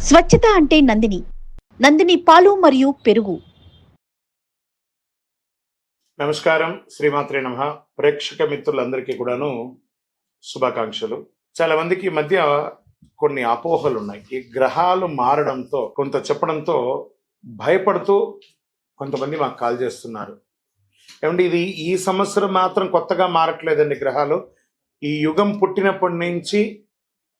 స్వచ్ఛత అంటే నందిని. నందిని పాలు మరియు పెరుగు. నమస్కారం శ్రీమాత్రే నమ. ప్రేక్షక మిత్రులందరికీ కూడాను శుభాకాంక్షలు. చాలా మందికి ఈ మధ్య కొన్ని అపోహలు ఉన్నాయి. ఈ గ్రహాలు మారడంతో కొంత చెప్పడంతో భయపడుతూ కొంతమంది మాకు కాల్ చేస్తున్నారు. ఏమంటే ఇది ఈ సంవత్సరం మాత్రం కొత్తగా మారట్లేదండి గ్రహాలు? ఈ యుగం పుట్టినప్పటి నుంచి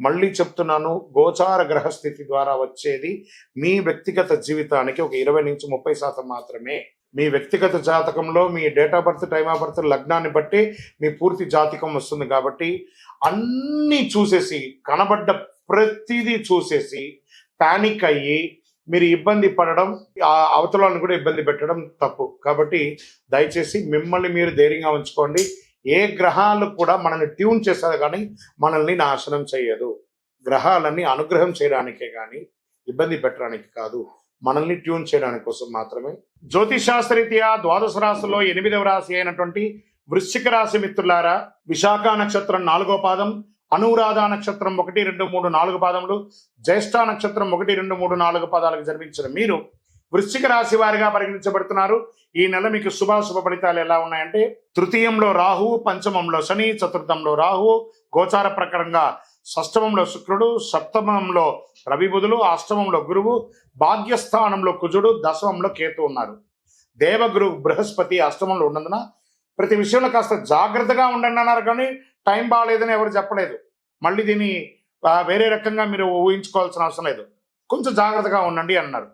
మళ్ళీ చెప్తున్నాను గోచార గ్రహ స్థితి ద్వారా వచ్చేది మీ వ్యక్తిగత జీవితానికి ఒక ఇరవై నుంచి ముప్పై శాతం మాత్రమే. మీ వ్యక్తిగత జాతకంలో మీ date of birth time of birth లగ్నాన్ని బట్టి మీ పూర్తి జాతకం వస్తుంది కాబట్టి అన్నీ చూసేసి కనబడ్డ ప్రతిదీ చూసేసి పానిక్ అయ్యి మీరు ఇబ్బంది పడడం ఆ అవతలను కూడా ఇబ్బంది పెట్టడం తప్పు. కాబట్టి దయచేసి మిమ్మల్ని మీరు ధైర్యంగా ఉంచుకోండి. ఏ గ్రహాలు కూడా మనల్ని ట్యూన్ చేస్తారు కానీ మనల్ని నాశనం చేయదు. గ్రహాలన్నీ అనుగ్రహం చేయడానికే కానీ ఇబ్బంది పెట్టడానికి కాదు. మనల్ని ట్యూన్ చేయడానికి కోసం మాత్రమే. జ్యోతిషాస్త్రరీత్యా ద్వాదశ రాశిలో ఎనిమిదవ రాశి అయినటువంటి వృశ్చిక రాశి మిత్రులారా విశాఖ నక్షత్రం నాలుగో పాదం అనురాధ నక్షత్రం ఒకటి రెండు మూడు నాలుగు పాదములు జ్యేష్ఠ నక్షత్రం ఒకటి రెండు మూడు నాలుగు పాదాలకు జన్మించిన మీరు వృశ్చిక రాశి వారిగా పరిగణించబడుతున్నారు. ఈ నెల మీకు శుభాశుభ ఫలితాలు ఎలా ఉన్నాయంటే తృతీయంలో రాహు పంచమంలో శని చతుర్థంలో రాహు గోచార ప్రకారంగా షష్టమంలో శుక్రుడు సప్తమంలో రవి బుధులు అష్టమంలో గురువు భాగ్యస్థానంలో కుజుడు దశమంలో కేతు ఉన్నారు. దేవగురు బృహస్పతి అష్టమంలో ఉన్నందున ప్రతి విషయంలో కాస్త జాగ్రత్తగా ఉండండి అన్నారు కానీ టైం బాగాలేదని ఎవరు చెప్పలేదు. మళ్ళీ దీన్ని వేరే రకంగా మీరు ఊహించుకోవాల్సిన అవసరం లేదు. కొంచెం జాగ్రత్తగా ఉండండి అన్నారు.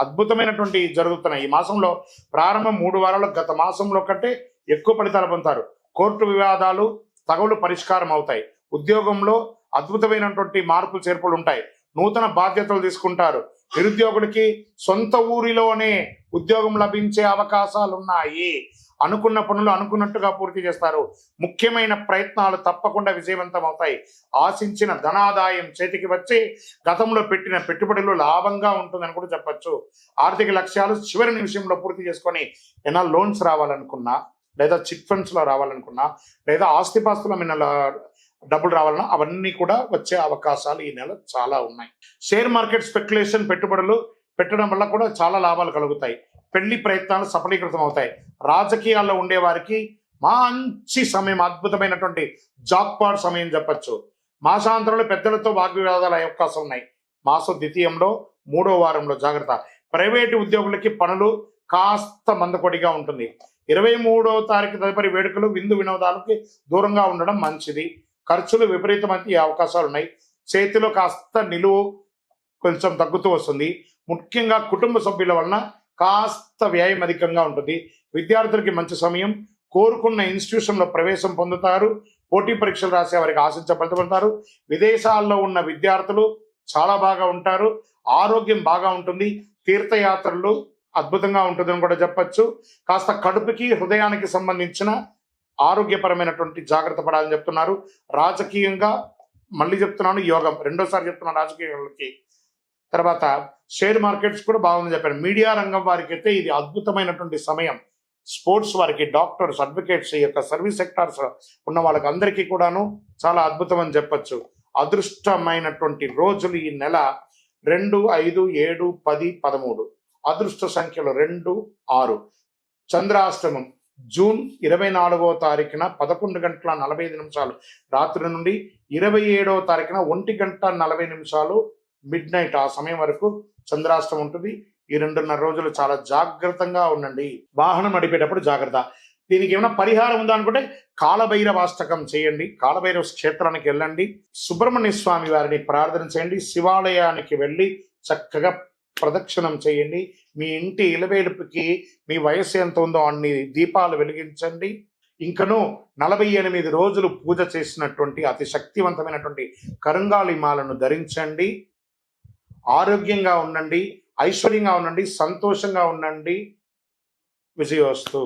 అద్భుతమైనటువంటి జరుగుతున్నాయి. ఈ మాసంలో ప్రారంభం మూడు వారాలు గత మాసంలో కంటే ఎక్కువ ఫలితాలు పొందుతారు. కోర్టు వివాదాలు తగవులు పరిష్కారం అవుతాయి. ఉద్యోగంలో అద్భుతమైనటువంటి మార్పులు చేర్పులు ఉంటాయి. నూతన బాధ్యతలు తీసుకుంటారు. నిరుద్యోగులకి సొంత ఊరిలోనే ఉద్యోగం లభించే అవకాశాలు ఉన్నాయి అనుకున్న పనులు అనుకున్నట్టుగా పూర్తి చేస్తారు. ముఖ్యమైన ప్రయత్నాలు తప్పకుండా విజయవంతం అవుతాయి ఆశించిన ధనాదాయం చేతికి వచ్చి గతంలో పెట్టిన పెట్టుబడులు లాభంగా ఉంటుందని కూడా చెప్పొచ్చు. ఆర్థిక లక్ష్యాలు చివరి నిమిషంలో పూర్తి చేసుకొని ఏమైనా లోన్స్ రావాలనుకున్నా లేదా చిట్ ఫండ్స్లో రావాలనుకున్నా లేదా ఆస్తిపాస్తుల మీద డబ్బులు రావాలన్నా అవన్నీ కూడా వచ్చే అవకాశాలు ఈ నెల చాలా ఉన్నాయి. షేర్ మార్కెట్ స్పెక్యులేషన్ పెట్టుబడులు పెట్టడం వల్ల కూడా చాలా లాభాలు కలుగుతాయి. పెళ్ళి ప్రయత్నాలు సఫలీకృతం అవుతాయి రాజకీయాల్లో ఉండే వారికి మంచి సమయం అద్భుతమైనటువంటి జాక్పాట్ సమయం చెప్పచ్చు. మాసాంతరంలో పెద్దలతో వాగ్వివాదాలు అయ్యే అవకాశం ఉన్నాయి. మాస ద్వితీయంలో మూడో వారంలో జాగ్రత్త. ప్రైవేటు ఉద్యోగులకి పనులు కాస్త మందకొడిగా ఉంటుంది. ఇరవై మూడో తారీఖు తదుపరి వేడుకలు విందు వినోదాలకి దూరంగా ఉండడం మంచిది. ఖర్చులు విపరీతమయ్యే అవకాశాలు ఉన్నాయి చేతిలో కాస్త నిలువు కొంచెం తగ్గుతూ వస్తుంది. ముఖ్యంగా కుటుంబ సభ్యుల వలన కాస్త వ్యయం అధికంగా ఉంటుంది. విద్యార్థులకి మంచి సమయం కోరుకున్న ఇన్స్టిట్యూషన్లో ప్రవేశం పొందుతారు. పోటీ పరీక్షలు రాసే వారికి ఆశించ ఫలితపడతారు విదేశాల్లో ఉన్న విద్యార్థులు చాలా బాగా ఉంటారు. ఆరోగ్యం బాగా ఉంటుంది. తీర్థయాత్రలు అద్భుతంగా ఉంటుందని కూడా చెప్పచ్చు. కాస్త కడుపుకి హృదయానికి సంబంధించిన ఆరోగ్యపరమైనటువంటి జాగ్రత్త పడాలని చెప్తున్నారు. రాజకీయంగా మళ్ళీ చెప్తున్నాను యోగం. రెండోసారి చెప్తున్నాను రాజకీయాలకి. తర్వాత షేర్ మార్కెట్స్ కూడా బాగుంది చెప్పారు. మీడియా రంగం వారికి అయితే ఇది అద్భుతమైనటువంటి సమయం. స్పోర్ట్స్ వారికి డాక్టర్స్ అడ్వకేట్స్ ఈ యొక్క సర్వీస్ సెక్టార్స్ ఉన్న వాళ్ళకి అందరికీ కూడాను చాలా అద్భుతం అని చెప్పొచ్చు. అదృష్టమైనటువంటి రోజులు ఈ నెల రెండు ఐదు ఏడు పది పదమూడు. అదృష్ట సంఖ్యలు రెండు ఆరు. చంద్రాష్టమం జూన్ ఇరవై నాలుగవ తారీఖున పదకొండు గంటల నలభై ఐదు నిమిషాలు. రాత్రి నుండి ఇరవై ఏడవ తారీఖున ఒంటి గంట నలభై నిమిషాలు మిడ్ నైట్ ఆ సమయం వరకు చంద్రాష్టం ఉంటుంది. ఈ రెండున్నర రోజులు చాలా జాగ్రత్తగా ఉండండి. వాహనం నడిపేటప్పుడు జాగ్రత్త. దీనికి ఏమైనా పరిహారం ఉందా అనుకుంటే కాలభైరవాష్టకం చేయండి. కాలభైరవ క్షేత్రానికి వెళ్ళండి. సుబ్రహ్మణ్య స్వామి వారిని ప్రార్థన చేయండి. శివాలయానికి వెళ్ళి చక్కగా ప్రదక్షిణం చేయండి. మీ ఇంటి ఇలవేలుపుకి మీ వయసు ఎంత ఉందో అన్ని దీపాలు వెలిగించండి. ఇంకను నలభై ఎనిమిది రోజులు పూజ చేసినటువంటి అతి శక్తివంతమైనటువంటి కరుంగాళి మాలను ధరించండి. ఆరోగ్యంగా ఉండండి ఐశ్వర్యంగా ఉండండి సంతోషంగా ఉండండి. విజయోస్తు